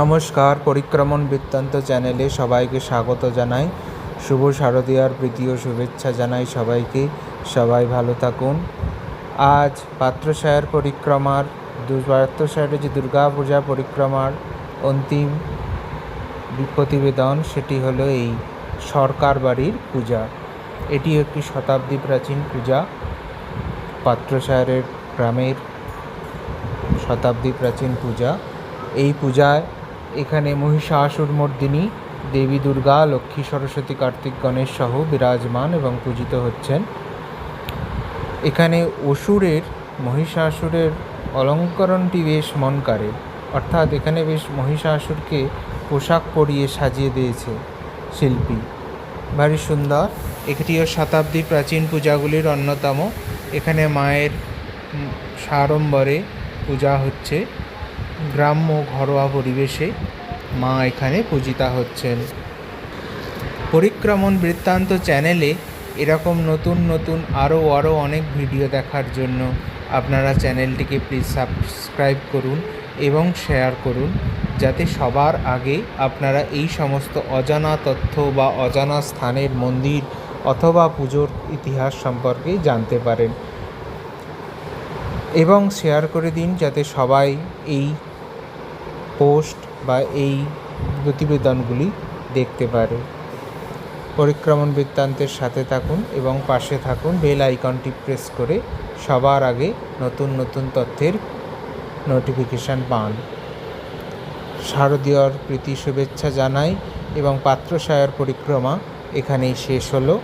নমস্কার, পরিক্রমণ বৃত্তান্ত চ্যানেলে সবাইকে স্বাগত জানাই। শুভ শারদীয়ার প্রীতি শুভেচ্ছা জানাই সবাইকে। সবাই ভালো থাকুন। আজ পাত্রসায়ের পরিক্রমার পাত্রসায়ের যে দুর্গা পূজা পরিক্রমার অন্তিম প্রতিবেদন, সেটি হলো এই সরকার বাড়ির পূজা। এটি একটি শতাব্দী প্রাচীন পূজা। পাত্রসায়ের গ্রামের শতাব্দী প্রাচীন পূজা। এই পূজায় এখানে মহিষাসুর মর্দিনী, দেবী দুর্গা, লক্ষ্মী সরস্বতী কার্তিক গণেশ সহ বিরাজমান এবং পূজিত হচ্ছেন। এখানে অসুরের, মহিষাসুরের অলঙ্করণটি বেশ মন কাড়ে। অর্থাৎ এখানে বেশ মহিষাসুরকে পোশাক পরিয়ে সাজিয়ে দিয়েছে শিল্পী। ভারী সুন্দর। একটিও শতাব্দী প্রাচীন পূজাগুলির অন্যতম। এখানে মায়ের সাড়ম্বরে পূজা হচ্ছে। গ্রাম্য ঘরোয়া পরিবেশে মা এখানে পূজিতা হচ্ছেন। পরিক্রমণ বৃত্তান্ত চ্যানেলে এরকম নতুন নতুন আরও আরও অনেক ভিডিও দেখার জন্য আপনারা চ্যানেলটিকে প্লিজ সাবস্ক্রাইব করুন এবং শেয়ার করুন, যাতে সবার আগে আপনারা এই সমস্ত অজানা তথ্য বা অজানা স্থানের মন্দির অথবা পুজোর ইতিহাস সম্পর্কে জানতে পারেন। এবং শেয়ার করে দিন যাতে সবাই এই পোস্ট বা এই প্রতিবেদনগুলি দেখতে পারে। পরিক্রমণ বৃত্তান্তের সাথে থাকুন এবং পাশে থাকুন বেল আইকনটি প্রেস করে সবার আগে নতুন নতুন তথ্যের নোটিফিকেশান পান। শারদীয়র প্রীতি শুভেচ্ছা জানাই এবং পাত্রসায়র পরিক্রমা এখানেই শেষ হলো।